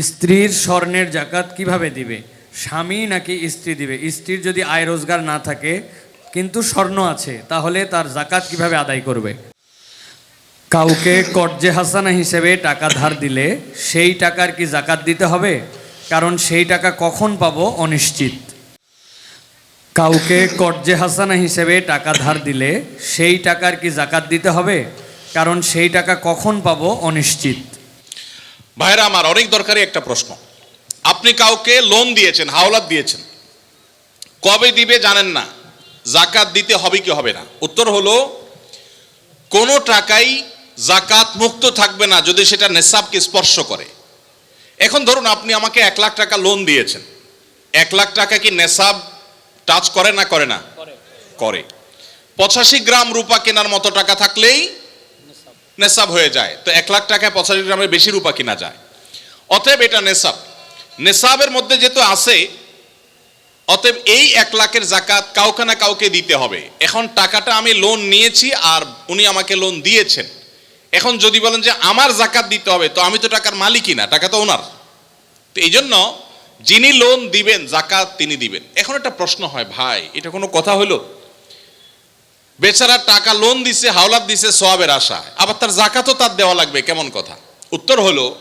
স্ত্রীর স্বর্ণের জাকাত কীভাবে দিবে? স্বামী নাকি স্ত্রী দিবে? স্ত্রীর যদি আয় রোজগার না থাকে, কিন্তু স্বর্ণ আছে, তাহলে তার জাকাত কীভাবে আদায় করবে? কাউকে কর্জে হাসানা হিসেবে টাকা ধার দিলে সেই টাকার কি জাকাত দিতে হবে? কারণ সেই টাকা কখন পাব অনিশ্চিত। কাউকে কর্জে হাসানা হিসেবে টাকা ধার দিলে সেই টাকার কি জাকাত দিতে হবে? কারণ সেই টাকা কখন পাব অনিশ্চিত। ভাইরা আমার অনেক দরকারি একটা প্রশ্ন। আপনি কাউকে লোন দিয়েছেন হাওলাত দিয়েছেন কবে দিবে জানেন না জাকাত দিতে হবে কি হবে না? উত্তর হলো কোনো টাকাই জাকাত মুক্ত থাকবে না যদি সেটা নেশাবকে স্পর্শ করে। এখন ধরুন আপনি আমাকে এক লাখ টাকা লোন দিয়েছেন। এক লাখ টাকা কি নেশাব টাচ করে না করে না? করে। পঁচাশি গ্রাম রূপা কেনার মতো টাকা থাকলেই নেশাব হয়ে যায়। তো এক লাখ টাকায় পঁচাশি গ্রামের বেশি রূপা কিনা যায়। অতএব এটা নেশাব। নেশাবের মধ্যে যেহেতু আছে, অতএব এই এক লাখের জাকাত কাউকে না কাউকে দিতে হবে। এখন টাকাটা আমি লোন নিয়েছি আর উনি আমাকে লোন দিয়েছেন। এখন যদি বলেন যে আমার জাকাত দিতে হবে, তো আমি তো টাকার মালিকই না, টাকা তো ওনার। তো এই জন্য যিনি লোন দিবেন, জাকাত তিনি দিবেন। এখন একটা প্রশ্ন হয়, ভাই, এটা কোনো কথা হলো? বেচারা টাকা লোন দিছে, হাওলাত দিছে সোয়াবের আশায়। আবার তার জাকাতও তার দেওয়া লাগবে, কেমন কথা? উত্তর হলো,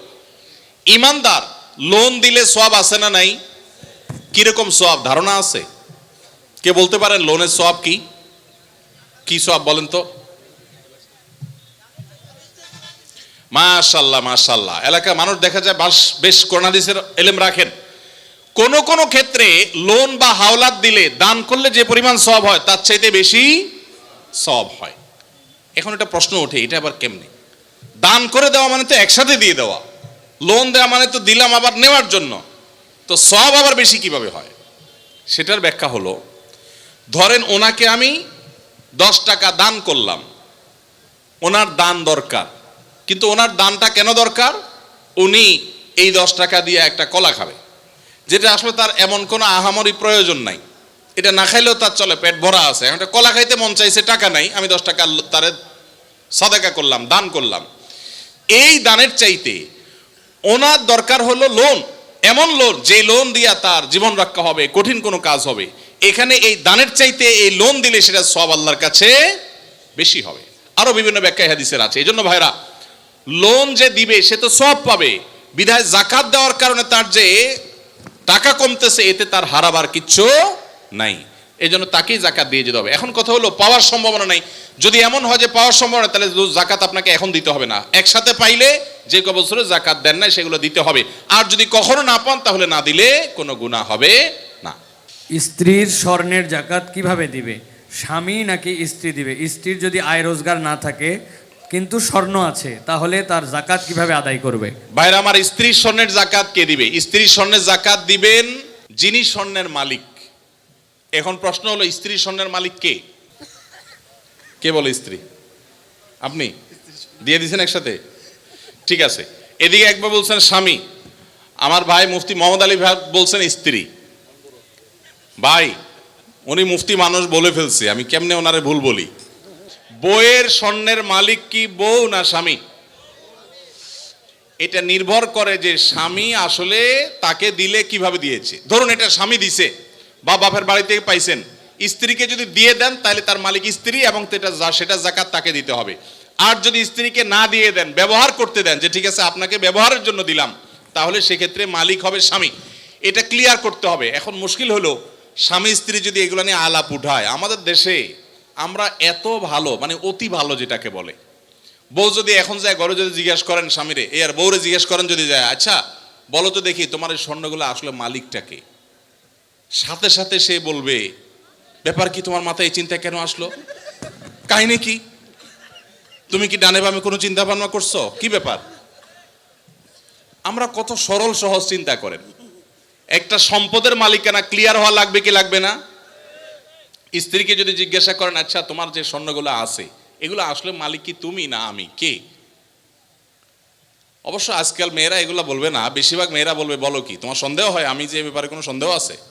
ইমানদার লোন দিলে সোয়াব আছে না নাই? কীরকম সোয়াব ধারণা আছে? কে বলতে পারেন লোনের সোয়াব কি? কি সোয়াব বলেন তো? মাশাল্লাহ মাশাল্লাহ। এলাকায় মানুষ দেখা যায় বাস, বেশ করোনাদিসের এলেম রাখেন। কোন কোন ক্ষেত্রে লোন বা হাওলাত দিলে, দান করলে যে পরিমাণ সব হয়, তার চাইতে বেশি সব হয়। এখন একটা প্রশ্ন ওঠে, এটা আবার কেমনে? দান করে দেওয়া মানে তো একসাথে দিয়ে দেওয়া। লোন দেওয়া মানে তো দিলাম আবার নেওয়ার জন্য। তো সব আবার বেশি কীভাবে হয়? সেটার ব্যাখ্যা হলো, ধরেন ওনাকে আমি দশ টাকা দান করলাম। ওনার দান দরকার। কিন্তু ওনার দানটা কেন দরকার? উনি এই দশ টাকা দিয়ে একটা কলা খাবে। যেটা আসলে তার এমন কোনো আহামরি প্রয়োজন নাই। এটা না খাইলেও তার চলে, পেট ভরা আছে। কলা খাইতে মন চাইছে, টাকা নাই। আমি দশ টাকা তারে সদাকা করলাম, দান করলাম। এই দানের চাইতে ওনার দরকার হলো লোন। এমন লোন, যে লোন দিয়া তার জীবন রক্ষা হবে, কঠিন কোনো কাজ হবে। এখানে এই দানের চাইতে এই লোন দিলে সেটা সব আল্লাহর কাছে বেশি হবে। আরও বিভিন্ন ব্যাখ্যা হাদিসের আছে। এই জন্য ভাইরা, লোন যে দিবে, সে তো সব পাবে। বিধায় জাকাত দেওয়ার কারণে তার যে টাকা কমতেছে, এতে তার হারাবার কিচ্ছু নাই। এই জন্য তাকেই জাকাত দিয়ে যেতে হবে। এখন কথা হলো পাওয়ার সম্ভাবনা নাই। যদি এমন হয় যে পাওয়ার সম্ভাবনা তাহলে জাকাত আপনাকে এখন দিতে হবে না। একসাথে পাইলে যে ক বছরে জাকাত দেন নাই সেগুলো দিতে হবে। আর যদি কখনো না পান তাহলে না দিলে কোনো গুণা হবে না। স্ত্রীর স্বর্ণের জাকাত কীভাবে দিবে? স্বামী নাকি স্ত্রী দিবে? স্ত্রীর যদি আয় রোজগার না থাকে কিন্তু স্বর্ণ আছে তাহলে তার জাকাত কীভাবে আদায় করবে? ভাইরা আমার স্ত্রীর স্বর্ণের জাকাত কে দিবে? স্ত্রীর স্বর্ণের জাকাত দিবেন যিনি স্বর্ণের মালিক। এখন প্রশ্ন হলো, স্ত্রী স্বর্ণের মালিক কে? কে বলে স্ত্রী? আপনি? দিয়ে দিয়েছেন একসাথে? ঠিক আছে। এদিকে একবার বলছেন স্বামী। আমার ভাই মুফতি মোহাম্মদ আলী ভাই বলছেন স্ত্রী। ভাই, উনি মুফতি মানুষ বলে ফেলছে, আমি কেমনে ওনারে ভুল বলি? বইয়ের স্বর্ণের মালিক কি বউ না স্বামী? এটা নির্ভর করে যে স্বামী আসলে তাকে দিলে কীভাবে দিয়েছে। ধরুন এটা স্বামী দিছে। বা বাপের বাড়ি থেকে পাইছেন। স্ত্রীকে যদি দিয়ে দেন, তাহলে তার মালিক স্ত্রী এবং সেটা জাকাত তাকে দিতে হবে। আর যদি স্ত্রীকে না দিয়ে দেন, ব্যবহার করতে দেন, যে ঠিক আছে, আপনাকে ব্যবহারের জন্য দিলাম, তাহলে সেক্ষেত্রে মালিক হবে স্বামী। এটা ক্লিয়ার করতে হবে। এখন মুশকিল হলো, স্বামী স্ত্রী যদি এগুলো নিয়ে আলাপ উঠায়, আমাদের দেশে আমরা এত ভালো মানে অতি ভালো যেটাকে বলে। বউ যদি এখন যায় ঘরে যদি জিজ্ঞেস করেন স্বামীরে, এ আর বউরে জিজ্ঞেস করেন যদি যায় আচ্ছা বলো তো দেখি তোমার এই স্বর্ণগুলো আসলে মালিকটাকে সাথে সাথে সে বলবে, ব্যাপার কি তোমার মাথায় এই চিন্তা কেন আসলো? কাহিনী কি? তুমি কি ডানে বামে কোনো চিন্তা ভাবনা করছ? কি ব্যাপার? আমরা কত সরল, সহজ চিন্তা করেন। একটা সম্পদের মালিকানা ক্লিয়ার হওয়া লাগবে কি লাগবে না? স্ত্রীকে যদি জিজ্ঞাসা করেন আচ্ছা তোমার যে স্বর্ণগুলো আছে, এগুলো আসলে মালিক কি তুমি না আমি? কে? অবশ্য আজকাল মেয়েরা এগুলো বলবে না। বেশিরভাগ মেয়েরা বলবে, বলো কি, তোমার সন্দেহ হয়? আমি যে ব্যাপারে কোনো সন্দেহ আছে?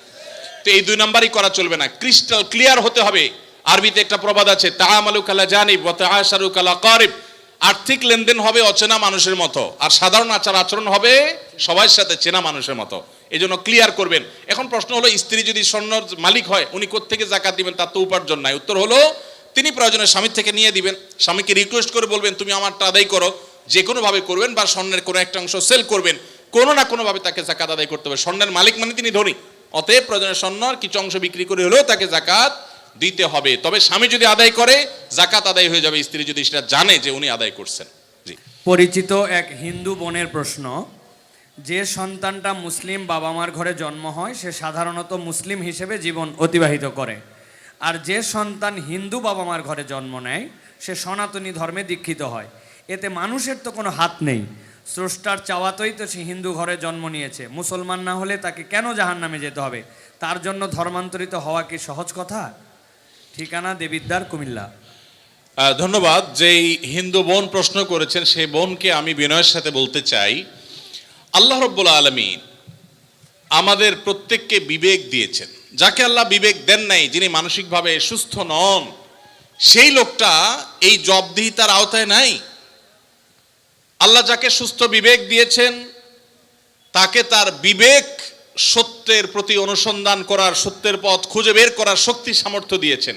তো এই দুই নাম্বারই করা চলবে না। ক্রিস্টাল ক্লিয়ার হতে হবে। আরবিতে একটা প্রবাদ আছে তাহামালু কালা জানিব ওয়া তাআশারু কালা কারিব। আর্থিক লেনদেন হবে অচেনা মানুষের মতো। আর সাধারণ আচার আচরণ হবে সবার সাথে চেনা মানুষের মতো। এই জন্য ক্লিয়ার করবেন। এখন প্রশ্ন হলো, স্ত্রী যদি স্বর্ণর মালিক হয়, উনি কোত্থেকে জাকাত দিবেন? তার তো উপার্জন নাই। উত্তর হলো, তিনি প্রয়োজনে স্বামীর থেকে নিয়ে দিবেন। স্বামীকে রিকোয়েস্ট করে বলবেন, তুমি আমারটা আদায় করো। যে কোনোভাবে করবেন বা স্বর্ণের কোনো একটা অংশ সেল করবেন। কোনো না কোনোভাবে তাকে জাকাত আদায় করতে হবে। স্বর্ণের মালিক মানে তিনি ধনী। অতএব প্রয়োজনে আর কিছু অংশ বিক্রি করে হলেও তাকে জাকাত দিতে হবে। তবে স্বামী যদি আদায় করে জাকাত আদায় হয়ে যাবে। স্ত্রী যদি সেটা জানে যে উনি আদায় করছেন। জি। পরিচিত এক হিন্দু বোনের প্রশ্ন, যে সন্তানটা মুসলিম বাবা মার ঘরে জন্ম হয়, সে সাধারণত মুসলিম হিসেবে জীবন অতিবাহিত করে। আর যে সন্তান হিন্দু বাবা মার ঘরে জন্ম নেয়, সে সনাতনী ধর্মে দীক্ষিত হয়। এতে মানুষের তো কোনো হাত নেই। স্রষ্টার চাওয়াতেই তো সে হিন্দু ঘরে জন্ম নিয়েছে। মুসলমান না হলে তাকে কেন জাহান নামে যেতে হবে? তার জন্য ধর্মান্তরিত হওয়া কি সহজ কথা? ঠিকানা দেবিদ্দার কুমিল্লা। ধন্যবাদ। যেই হিন্দু বোন প্রশ্ন করেছেন, সেই বোনকে আমি বিনয়ের সাথে বলতে চাই। আল্লাহ রব্বুল আলমিন আমাদের প্রত্যেককে বিবেক দিয়েছেন। যাকে আল্লাহ বিবেক দেন নাই, যিনি মানসিকভাবে সুস্থ নন, সেই লোকটা এই জবদিহিতার আওতায় নাই? আল্লাহ যাকে সুস্থ বিবেক দিয়েছেন, তাকে তার বিবেক সত্যের প্রতি অনুসন্ধান করার, সত্যের পথ খুঁজে বের করার শক্তি, সামর্থ্য দিয়েছেন।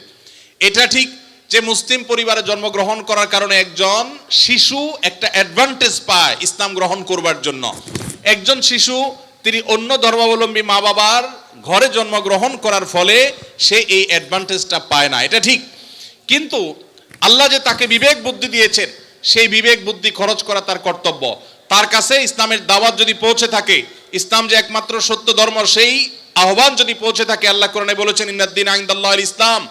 এটা ঠিক যে মুসলিম পরিবারে জন্মগ্রহণ করার কারণে একজন শিশু একটা অ্যাডভান্টেজ পায় ইসলাম গ্রহণ করবার জন্য। একজন শিশু, তিনি অন্য ধর্মাবলম্বী মা বাবার ঘরে জন্মগ্রহণ করার ফলে সে এই অ্যাডভান্টেজটা পায় না। এটা ঠিক। কিন্তু আল্লাহ যে তাকে বিবেক বুদ্ধি দিয়েছেন সেই বিবেক, বুদ্ধি, খরচ করা তার কর্তব্য। তার কাছে ইসলামের দাওয়াত যদি পৌঁছে থাকে, ইসলাম যে একমাত্র সত্য ধর্ম, সেই আহ্বান যদি পৌঁছে থাকে, আল্লাহ কোরআনে বলেছেন ইন্নাদ্দিন আইন্দাল্লাহ ইসলাম।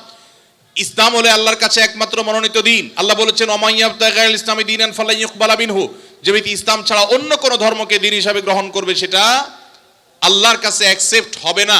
ইসলাম হলে আল্লাহর কাছে একমাত্র মনোনীত দিন। আল্লাহ বলেছেন অমাইয়াবতাগাল ইসলামী দিন ফালাইয়ুকবালা বিনহু যে ব্যক্তি ইসলাম ছাড়া অন্য কোনো ধর্মকে দিন হিসাবে গ্রহণ করবে, সেটা আল্লাহর কাছে অ্যাকসেপ্ট হবে না।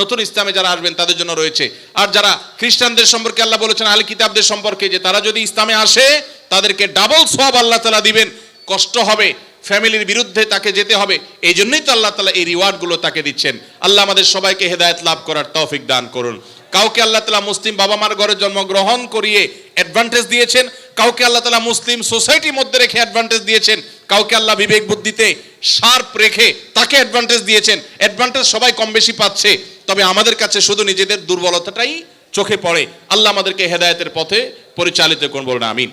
নতুন ইসলামে যারা আসবেন তাদের জন্য রয়েছে। আর যারা খ্রিস্টানদের সম্পর্কে আল্লাহ বলেছেন আল কিতাবদের সম্পর্কে, যে তারা যদি ইসলামে আসে, তাদেরকে ডাবল সব আল্লাহ তালা দিবেন। কষ্ট হবে, ফ্যামিলির বিরুদ্ধে তাকে যেতে হবে। এই জন্যই তো আল্লাহ তালা এই রিওয়ার্ডগুলো তাকে দিচ্ছেন। আল্লাহ আমাদের সবাইকে হেদায়ত লাভ করার তৌফিক দান করুন। কাউকে আল্লাহ তালা মুসলিম বাবা মার ঘরে জন্মগ্রহণ করিয়ে অ্যাডভান্টেজ দিয়েছেন, কাউকে আল্লাহ তালা মুসলিম সোসাইটির মধ্যে রেখে অ্যাডভান্টেজ দিয়েছেন, কাউকে আল্লাহ বিবেক বুদ্ধিতে শার্প রেখে তাকে অ্যাডভান্টেজ দিয়েছেন। অ্যাডভান্টেজ সবাই কম বেশি পাচ্ছে। তবে আমাদের কাছে শুধু নিজেদের দুর্বলতাটাই চোখে পড়ে। আল্লাহ আমাদেরকে হেদায়তের পথে পরিচালিত করুন, বলুন, আমিন।